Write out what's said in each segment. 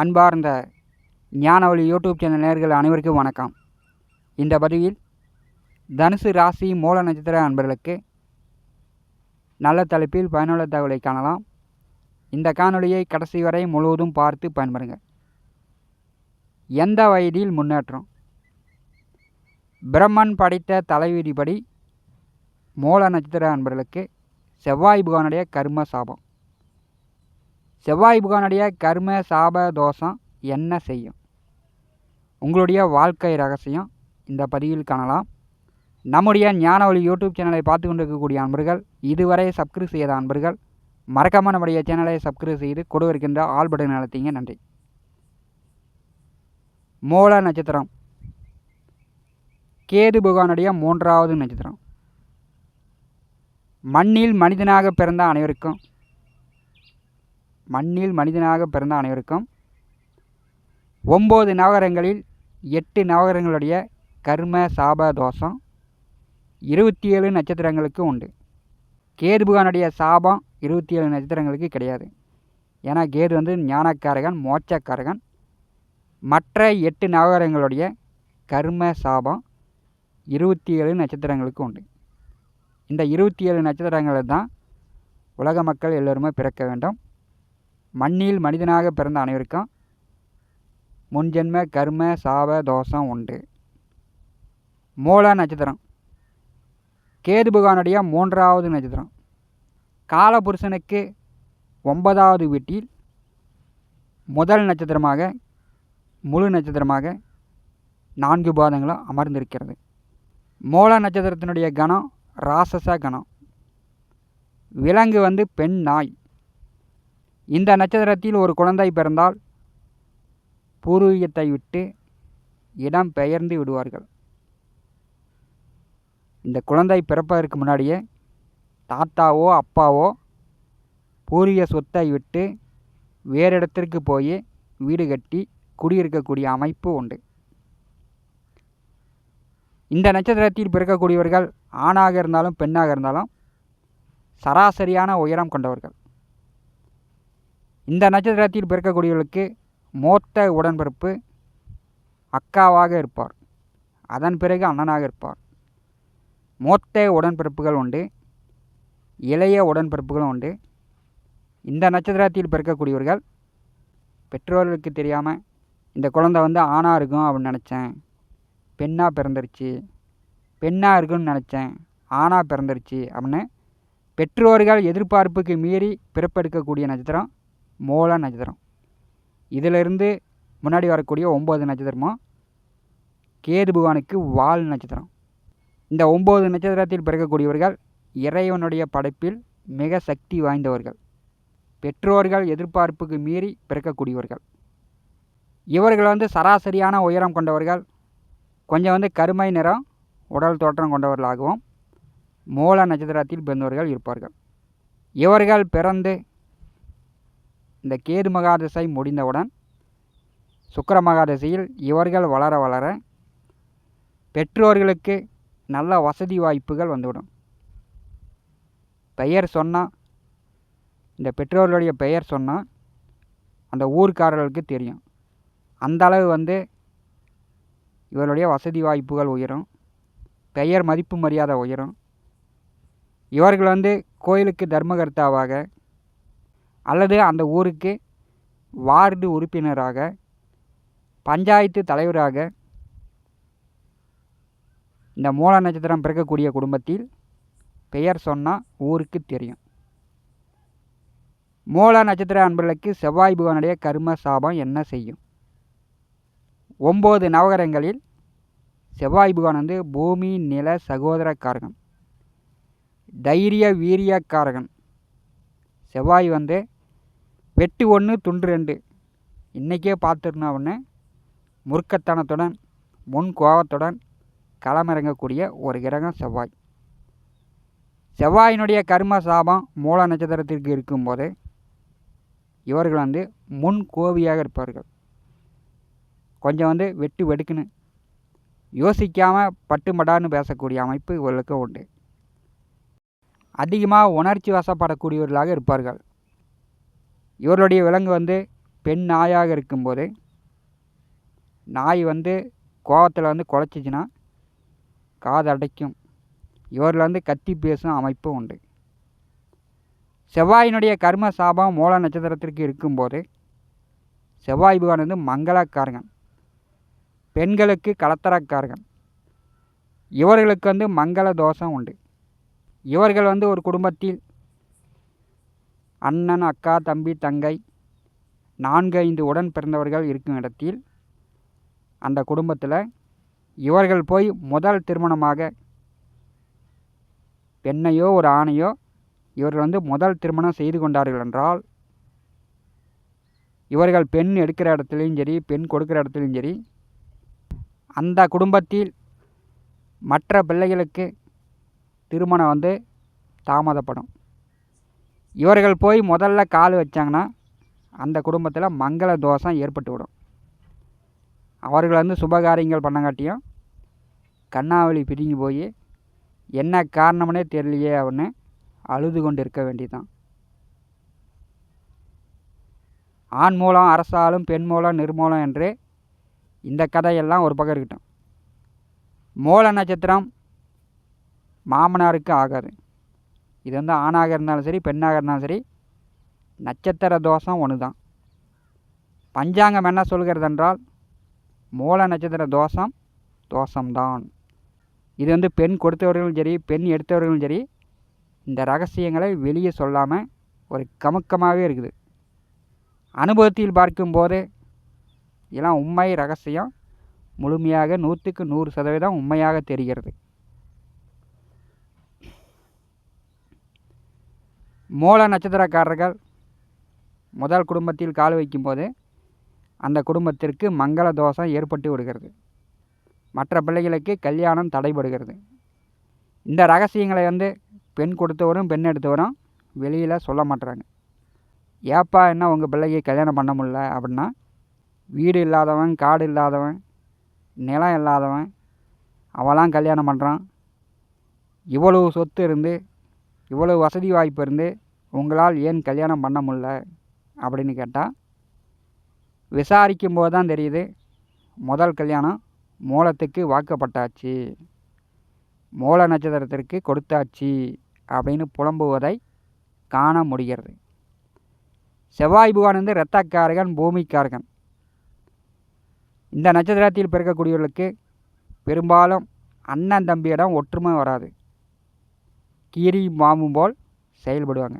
அன்பார்ந்த ஞானவழி YouTube channel நேர்கள் அனைவருக்கும் வணக்கம். இந்த பதிவில் தனுசு ராசி மூல நட்சத்திர அன்பர்களுக்கு நல்ல தலைப்பில் பயனுள்ள தகவலை காணலாம். இந்த காணொலியை கடைசி வரை முழுவதும் பார்த்து பயன்பெறுங்க எந்த வயதில் முன்னேற்றம்? பிரம்மன் படைத்த தலைவிதிப்படி மூல நட்சத்திர அன்பர்களுக்கு செவ்வாய் புகானுடைய கர்ம சாபம். செவ்வாய் புகானுடைய கர்ம சாப தோஷம் என்ன செய்யும்? உங்களுடைய வாழ்க்கை ரகசியம் இந்த பதிவில் காணலாம். நம்முடைய ஞானவழி யூடியூப் சேனலை பார்த்து கொண்டிருக்கக்கூடிய அன்பர்கள் இதுவரை சப்ஸ்கிரைப் செய்யாத அன்பர்கள் மறக்காமல் நம்முடைய சேனலை சப்ஸ்கிரைப் செய்து கொடு இருக்கின்ற ஆல் பட்டன் நன்றி. மூல நட்சத்திரம். கேது பகவானுடைய மூன்றாவது நட்சத்திரம். மண்ணில் மனிதனாக பிறந்த அனைவருக்கும் மண்ணில் மனிதனாக பிறந்த அனைவருக்கும் ஒம்பது நவகரங்களில் எட்டு நவகரங்களுடைய கர்ம சாப தோஷம் இருபத்தி ஏழு நட்சத்திரங்களுக்கு உண்டு. கேதுபகானுடைய சாபம் இருபத்தி ஏழு நட்சத்திரங்களுக்கு கிடையாது. ஏன்னா கேது வந்து ஞானக்காரகன் மோட்சக்காரகன். மற்ற எட்டு நவகரங்களுடைய கர்ம சாபம் இருபத்தி ஏழு நட்சத்திரங்களுக்கு உண்டு. இந்த இருபத்தி ஏழு நட்சத்திரங்களில் தான் உலக மக்கள் எல்லோருமே பிறக்க வேண்டும். மண்ணில் மனிதனாக பிறந்த அனைவருக்கும் முன்ஜென்ம கர்ம சாப தோஷம் உண்டு. மூல நட்சத்திரம். கேது பகவானுடைய மூன்றாவது நட்சத்திரம். காலபுருஷனுக்கு ஒன்பதாவது வீட்டில் முதல் நட்சத்திரமாக முழு நட்சத்திரமாக நான்கு பாதங்களும் அமர்ந்திருக்கிறது. மூல நட்சத்திரத்தினுடைய கணம் ராசச கணம். விலங்கு வந்து பெண் நாய். இந்த நட்சத்திரத்தில் ஒரு குழந்தை பிறந்தால் பூர்வீகத்தை விட்டு இடம் பெயர்ந்து விடுவார்கள். இந்த குழந்தை பிறப்பதற்கு முன்னாடியே தாத்தாவோ அப்பாவோ பூர்வீக சொத்தை விட்டு வேறு இடத்திற்கு போய் வீடு கட்டி குடியிருக்கக்கூடிய அமைப்பு உண்டு. இந்த நட்சத்திரத்தில் பிறக்கக்கூடியவர்கள் ஆணாக இருந்தாலும் பெண்ணாக இருந்தாலும் சராசரியான உயரம் கொண்டவர்கள். இந்த நட்சத்திரத்தில் பிறக்கக்கூடியவர்களுக்கு மூத்த உடன்பிறப்பு அக்காவாக இருப்பார். அதன் பிறகு அண்ணனாக இருப்பார். மூத்த உடன்பிறப்புகள் உண்டு. இளைய உடன்பிறப்புகளும் உண்டு. இந்த நட்சத்திரத்தில் பிறக்கக்கூடியவர்கள் பெற்றோர்களுக்கு தெரியாமல் இந்த குழந்தை வந்து ஆணாக இருக்கும் அப்படின்னு நினச்சேன். பெண்ணாக பிறந்துருச்சு. பெண்ணாக இருக்குன்னு நினச்சேன். ஆணாக பிறந்துருச்சு அப்படின்னு பெற்றோர்கள் எதிர்பார்ப்புக்கு மீறி பிறப்பெடுக்கக்கூடிய நட்சத்திரம் மூல நட்சத்திரம். இதிலிருந்து முன்னாடி வரக்கூடிய ஒம்பது நட்சத்திரமும் கேது பகவானுக்கு வால் நட்சத்திரம். இந்த ஒம்பது நட்சத்திரத்தில் பிறக்கக்கூடியவர்கள் இறைவனுடைய படைப்பில் மிக சக்தி வாய்ந்தவர்கள். பெற்றோர்கள் எதிர்பார்ப்புக்கு மீறி பிறக்கக்கூடியவர்கள். இவர்கள் வந்து சராசரியான உயரம் கொண்டவர்கள். கொஞ்சம் வந்து கருமை நிறம் உடல் தோற்றம் கொண்டவர்களாகவும் மூல நட்சத்திரத்தில் பிறந்தவர்கள் இருப்பார்கள். இவர்கள் பிறந்து இந்த கேது மகாதசை முடிந்தவுடன் சுக்கர மகாதசையில் இவர்கள் வளர வளர பெற்றோர்களுக்கு நல்ல வசதி வாய்ப்புகள் வந்துவிடும். பெயர் சொன்னால் இந்த பெற்றோர்களுடைய பெயர் சொன்னால் அந்த ஊர்க்காரர்களுக்கு தெரியும். அந்த அளவு வந்து இவருடைய வசதி வாய்ப்புகள் உயரும். பெயர் மதிப்பு மரியாதை உயரும். இவர்கள் வந்து கோயிலுக்கு தர்மகர்த்தாவாக அல்லது அந்த ஊருக்கு வார்டு உறுப்பினராக பஞ்சாயத்து தலைவராக இந்த மூல நட்சத்திரம் பிறக்கக்கூடிய குடும்பத்தில் பெயர் சொன்னால் ஊருக்கு தெரியும். மூல நட்சத்திர அன்பர்களுக்கு செவ்வாய் பகவானுடைய கர்ம சாபம் என்ன செய்யும்? ஒம்பது நவகரங்களில் செவ்வாய் புகான் வந்து பூமி நில சகோதரக்காரகன் தைரிய வீரியக்காரகன் செவ்வாய் வந்து வெட்டு ஒன்று துண்டு ரெண்டு. இன்றைக்கே பார்த்துருந்தா ஒன்று முறுக்கத்தனத்துடன் முன் கோபத்துடன் களமிறங்கக்கூடிய ஒரு கிரகம் செவ்வாய். செவ்வாயினுடைய கர்ம சாபம் மூல நட்சத்திரத்திற்கு இருக்கும்போது இவர்கள் வந்து முன் கோவியாக இருப்பார்கள். கொஞ்சம் வந்து வெட்டு வெடுக்குன்னு. யோசிக்காமல் பட்டு மடான்னு பேசக்கூடிய அமைப்பு இவர்களுக்கு உண்டு. அதிகமாக உணர்ச்சி வசப்படக்கூடியவர்களாக இருப்பார்கள். இவர்களுடைய விலங்கு வந்து பெண் நாயாக இருக்கும்போது நாய் வந்து கோவத்தில் வந்து குலைச்சிச்சின்னா காது அடைக்கும். இவரில் வந்து கத்தி பேசும் அமைப்பு உண்டு. செவ்வாயினுடைய கர்ம சாபம் மூல நட்சத்திரத்திற்கு இருக்கும்போது செவ்வாய் பகவான் வந்து மங்களக்காரகன். பெண்களுக்கு கலத்தரக்காரகன். இவர்களுக்கு வந்து மங்கள தோஷம் உண்டு. இவர்கள் வந்து ஒரு குடும்பத்தில் அண்ணன் அக்கா தம்பி தங்கை நான்கு ஐந்து உடன் பிறந்தவர்கள் இருக்கும் இடத்தில் அந்த குடும்பத்தில் இவர்கள் போய் முதல் திருமணமாக பெண்ணையோ ஒரு ஆணையோ இவர்கள் வந்து முதல் திருமணம் செய்து கொண்டார்கள் என்றால் இவர்கள் பெண் எடுக்கிற இடத்துலையும் சரி பெண் கொடுக்கிற இடத்துலையும் சரி அந்த குடும்பத்தில் மற்ற பிள்ளைகளுக்கு திருமணம் வந்து தாமதப்படும். இவர்கள் போய் முதல்ல கால் வச்சாங்கன்னா அந்த குடும்பத்தில் மங்கள தோஷம் ஏற்பட்டு விடும். அவர்கள் வந்து சுபகாரியங்கள் பண்ணங்காட்டியும் கண்ணாவளி பிரிஞ்சு போய் என்ன காரணம்னே தெரியலையே அப்படின்னு அழுது கொண்டு இருக்க வேண்டியதுதான். ஆண் மூலம் அரசாலும் பெண் மூலம் நிர்மூலம் என்று இந்த கதையெல்லாம் ஒரு பக்கம் இருக்கட்டும். மூல நட்சத்திரம் மாமனாருக்கு ஆகாது. இது வந்து ஆணாக இருந்தாலும் சரி பெண்ணாக இருந்தாலும் சரி நட்சத்திர தோஷம் ஒன்று தான் பஞ்சாங்கம் என்ன சொல்கிறது என்றால் மூல நட்சத்திர தோஷம் தோஷம்தான். இது வந்து பெண் கொடுத்தவர்களும் சரி பெண் எடுத்தவர்களும் சரி இந்த ரகசியங்களை வெளியே சொல்லாமல் ஒரு கமுக்கமாகவே இருக்குது. அனுபவத்தில் பார்க்கும்போது இதெல்லாம் உண்மை ரகசியம். முழுமையாக நூற்றுக்கு நூறு சதவீதம் உண்மையாக தெரிகிறது. மூல நட்சத்திரக்காரர்கள் முதல் குடும்பத்தில் கால் வைக்கும்போது அந்த குடும்பத்திற்கு மங்கள தோஷம் ஏற்பட்டு விடுகிறது. மற்ற பிள்ளைகளுக்கு கல்யாணம் தடைபடுகிறது. இந்த ரகசியங்களை வந்து பெண் கொடுத்தவரும் பெண் எடுத்தவரும் வெளியில் சொல்ல மாட்டுறாங்க ஏப்பா என்ன உங்கள் பிள்ளைக்கு கல்யாணம் பண்ண முடில அப்படின்னா வீடு இல்லாதவன் காடு இல்லாதவன் நிலம் இல்லாதவன் அவெல்லாம் கல்யாணம் பண்ணுறான் இவ்வளவு சொத்து இருந்து இவ்வளோ வசதி வாய்ப்பு இருந்து உங்களால் ஏன் கல்யாணம் பண்ண முடில அப்படின்னு கேட்டால் விசாரிக்கும் போது தான் தெரியுது முதல் கல்யாணம் மூலத்துக்கு வாக்கப்பட்டாச்சு. மூல நட்சத்திரத்திற்கு கொடுத்தாச்சு அப்படின்னு புலம்புவதை காண முடிகிறது. செவ்வாய் பகவான் வந்து இரத்தக்காரகன் பூமிக்காரகன். இந்த நட்சத்திரத்தில் பிறக்கக்கூடியவர்களுக்கு பெரும்பாலும் அண்ணன் தம்பியிடம் ஒற்றுமை வராது. கீரி மாமும் போல் செயல்படுவாங்க.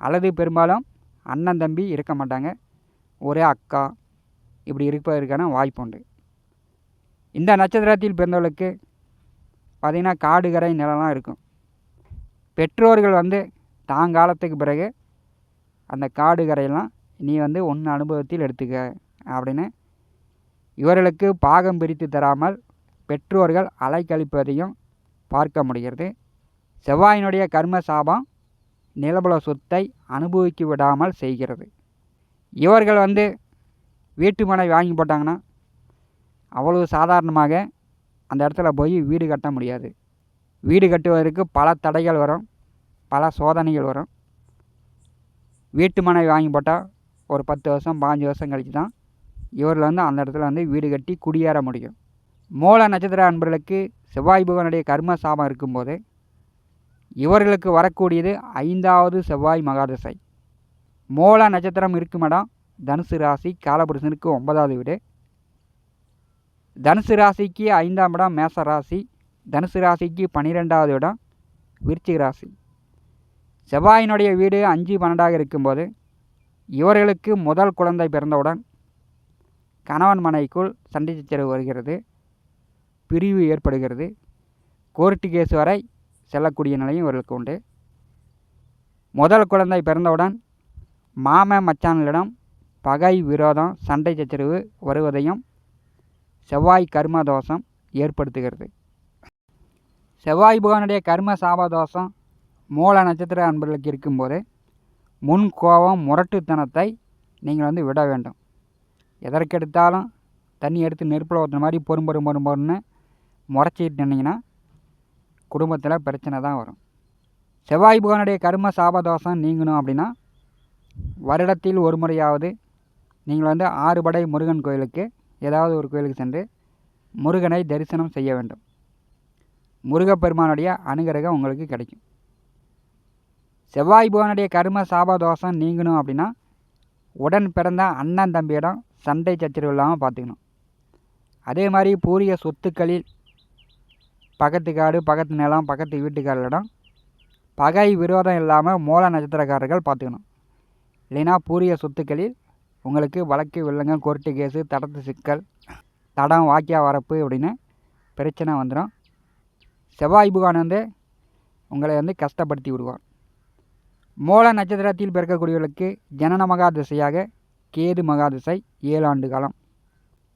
அல்லது பெரும்பாலும் அண்ணன் தம்பி இருக்க மாட்டாங்க. ஒரே அக்கா இப்படி இருப்பதற்கான வாய்ப்பு உண்டு. இந்த நட்சத்திரத்தில் பிறந்தவர்களுக்கு பார்த்திங்கன்னா காடு கரை நிலம்லாம் இருக்கும். பெற்றோர்கள் வந்து தாங்காலத்துக்கு பிறகு அந்த காடு கரையெல்லாம் நீ வந்து ஒன்று அனுபவத்தில் எடுத்துக்க அப்படின்னு இவர்களுக்கு பாகம் பிரித்து தராமல் பெற்றோர்கள் அலைக்கழிப்பதையும் பார்க்க முடிகிறது. செவ்வாயினுடைய கர்ம சாபம் நிலபல சொத்தை அனுபவிக்க விடாமல் செய்கிறது. இவர்கள் வந்து வீட்டு மனை வாங்கி போட்டாங்கன்னா அவ்வளவு சாதாரணமாக அந்த இடத்துல போய் வீடு கட்ட முடியாது. வீடு கட்டுவதற்கு பல தடைகள் வரும் பல சோதனைகள் வரும். வீட்டு மனை வாங்கி போட்டால் ஒரு பத்து வருஷம் பாஞ்சு வருஷம் கழித்து தான் இவர்கள் வந்து அந்த இடத்துல வந்து வீடு கட்டி குடியேற முடியும். மூல நட்சத்திர அன்பர்களுக்கு செவ்வாய் பகவானுடைய கர்ம சாபம் இருக்கும்போது இவர்களுக்கு வரக்கூடியது ஐந்தாவது செவ்வாய் மகாதசை. மூல நட்சத்திரம் இருக்கும் தனுசு ராசி காலபுருஷனுக்கு ஒன்பதாவது வீடு. தனுசு ராசிக்கு ஐந்தாம் இடம் மேச ராசி. தனுசு ராசிக்கு பன்னிரெண்டாவது இடம் விருச்சிக ராசி. செவ்வாயினுடைய வீடு அஞ்சு பன்னெண்டாக இருக்கும்போது இவர்களுக்கு முதல் குழந்தை பிறந்தவுடன் கணவன் மனைக்குள் சண்டை சச்சரவு வருகிறது. பிரிவு ஏற்படுகிறது. கோர்ட்டு கேஸ் வரை செல்லக்கூடிய நிலையும் இவர்களுக்கு உண்டு. முதல் குழந்தை பிறந்தவுடன் மாம மச்சான்களிடம் பகை விரோதம் சண்டை சச்சரவு வருவதையும் செவ்வாய் கர்ம தோஷம் ஏற்படுத்துகிறது. செவ்வாய் புகானுடைய கர்ம சாபதோஷம் மூல நட்சத்திர அன்பர்களுக்கு இருக்கும்போது முன் கோபம் முரட்டுத்தனத்தை நீங்கள் வந்து விட வேண்டும். எதற்கெடுத்தாலும் தண்ணி எடுத்து நெருப்பில் ஊற்றுன மாதிரி பொறும் பொறும் பொறும் பொறுன்னு முறைச்சிட்டு நின்னீங்கன்னா குடும்பத்தில் பிரச்சனை தான் வரும். செவ்வாய் புகனுடைய கர்ம சாபதோஷம் நீங்கணும் அப்படின்னா வருடத்தில் ஒரு முறையாவது நீங்கள் வந்து ஆறுபடை முருகன் கோயிலுக்கு ஏதாவது ஒரு கோயிலுக்கு சென்று முருகனை தரிசனம் செய்ய வேண்டும். முருகப்பெருமானுடைய அனுகிரகம் உங்களுக்கு கிடைக்கும். செவ்வாய் புவனுடைய கர்ம சாப தோஷம் நீங்கணும் அப்படின்னா உடன் பிறந்த அண்ணன் தம்பியிடம் சண்டை சச்சரவு இல்லாமல் பார்த்துக்கணும். அதே மாதிரி பூரிய சொத்துக்களில் பக்கத்து காடு பக்கத்து நிலம் பக்கத்து வீட்டுக்காரர்களிடம் பகை விரோதம் இல்லாமல் மூல நட்சத்திரக்காரர்கள் பார்த்துக்கணும். இல்லைன்னா பூரிய சொத்துக்களில் உங்களுக்கு வழக்கு வில்லங்க கோர்ட்டு கேஸு தடத்து சிக்கல் தடம் வாக்கியா வரப்பு அப்படின்னு பிரச்சனை வந்துடும். செவ்வாய் புகான் வந்து உங்களை வந்து கஷ்டப்படுத்தி விடுவார் மூல நட்சத்திரத்தில் பிறக்கக்கூடியவர்களுக்கு ஜனன மகா திசையாக கேது மகா திசை காலம்.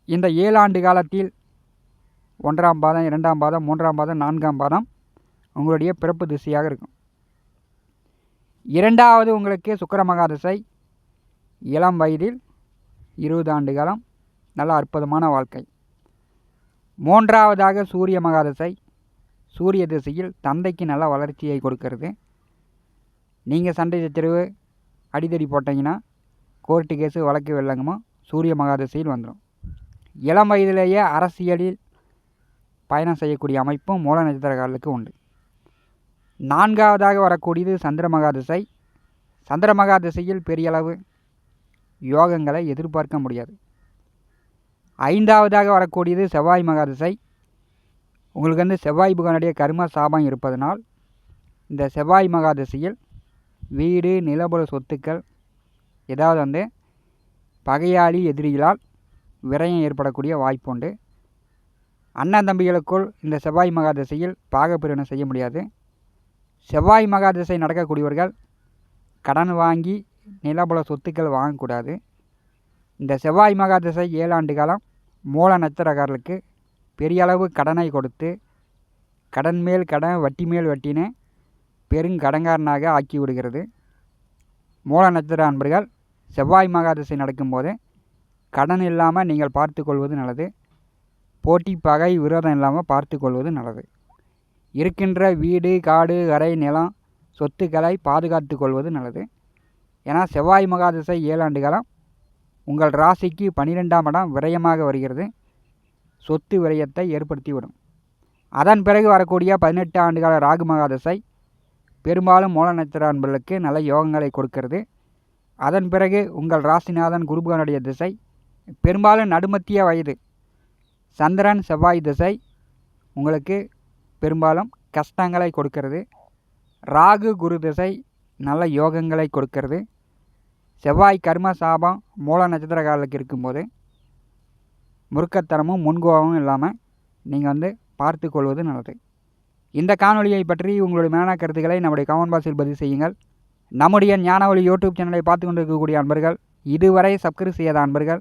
இந்த ஏழாண்டு காலத்தில் ஒன்றாம் பாதம் இரண்டாம் பாதம் மூன்றாம் பாதம் நான்காம் பாதம் உங்களுடைய பிறப்பு திசையாக இருக்கும். இரண்டாவது உங்களுக்கு சுக்கர இளம் வயதில் இருபது ஆண்டு காலம் நல்ல அற்புதமான வாழ்க்கை. மூன்றாவதாக சூரிய மகாதசை சூரிய திசையில் தந்தைக்கு நல்ல வளர்ச்சியை கொடுக்கறது. நீங்கள் சண்டை சச்சரவு அடிதடி போட்டிங்கன்னா கோர்ட்டு கேஸு வழக்கு வெள்ளங்கமோ சூரிய மகாதசையில் வந்துடும் இளம் வயதிலேயே அரசியலில் பயணம் செய்யக்கூடிய அமைப்பும் மூல நட்சத்திரக்காரர்களுக்கு உண்டு. நான்காவதாக வரக்கூடியது சந்திர மகாதிசை சந்திர மகாதிசையில் பெரிய அளவு யோகங்களை எதிர்பார்க்க முடியாது. ஐந்தாவதாக வரக்கூடியது செவ்வாய் மகாதிசை உங்களுக்கு வந்து செவ்வாய் புகனுடைய கர்ம சாபம் இருப்பதனால் இந்த செவ்வாய் மகாதிசையில் வீடு நிலபுல சொத்துக்கள் ஏதாவது வந்து பகையாளி எதிரிகளால் விரயம் ஏற்படக்கூடிய வாய்ப்புண்டு. அண்ணன் தம்பிகளுக்குள் இந்த செவ்வாய் மகாதசையில் பாகப்பிரிவினை செய்ய முடியாது. செவ்வாய் மகாதசை நடக்கக்கூடியவர்கள் கடன் வாங்கி நிலபல சொத்துக்கள் வாங்கக்கூடாது. இந்த செவ்வாய் மகாதசை ஏழாண்டு காலம் மூல நட்சத்திரக்காரர்களுக்கு பெரிய அளவு கடனை கொடுத்து கடன் மேல் கடன் வட்டி மேல் வட்டின்னு பெருங்கடங்காரனாக ஆக்கி விடுகிறது. மூல நட்சத்திர அன்பர்கள் செவ்வாய் மகாதசை நடக்கும்போது கடன் இல்லாமல் நீங்கள் பார்த்து கொள்வது நல்லது. போட்டி பகை விரோதம் இல்லாமல் பார்த்து கொள்வது நல்லது. இருக்கின்ற வீடு காடு கரை நிலம் சொத்துக்களை பாதுகாத்து கொள்வது நல்லது. ஏன்னா செவ்வாய் மகாதிசை ஏழாண்டு காலம். உங்கள் ராசிக்கு பன்னிரெண்டாம் இடம் விரயமாக வருகிறது. சொத்து விரயத்தை ஏற்படுத்திவிடும். அதன் பிறகு வரக்கூடிய பதினெட்டு ஆண்டுகால ராகு மகாதசை பெரும்பாலும் மூல நட்சத்திர அன்பர்களுக்கு நல்ல யோகங்களை கொடுக்கிறது. அதன் பிறகு உங்கள் ராசிநாதன் குருபகனுடைய திசை பெரும்பாலும் நடுமத்திய வயது. சந்திரன் செவ்வாய் திசை உங்களுக்கு பெரும்பாலும் கஷ்டங்களை கொடுக்கிறது. ராகு குரு திசை நல்ல யோகங்களை கொடுக்கிறது. செவ்வாய் கர்ம சாபம் மூல நட்சத்திர காலத்துக்கு இருக்கும்போது முறுக்கத்தனமும் முன்கோபமும் இல்லாமல் நீங்கள் வந்து பார்த்து கொள்வது நல்லது. இந்த காணொலியை பற்றி உங்களுடைய மேலான கருத்துக்களை நம்முடைய கமெண்ட் பாக்ஸில் பதிவு செய்யுங்கள். நம்முடைய ஞானவழி யூடியூப் சேனலை பார்த்து கொண்டிருக்கக்கூடிய அன்பர்கள் இதுவரை சப்ஸ்கிரைப் செய்யாத அன்பர்கள்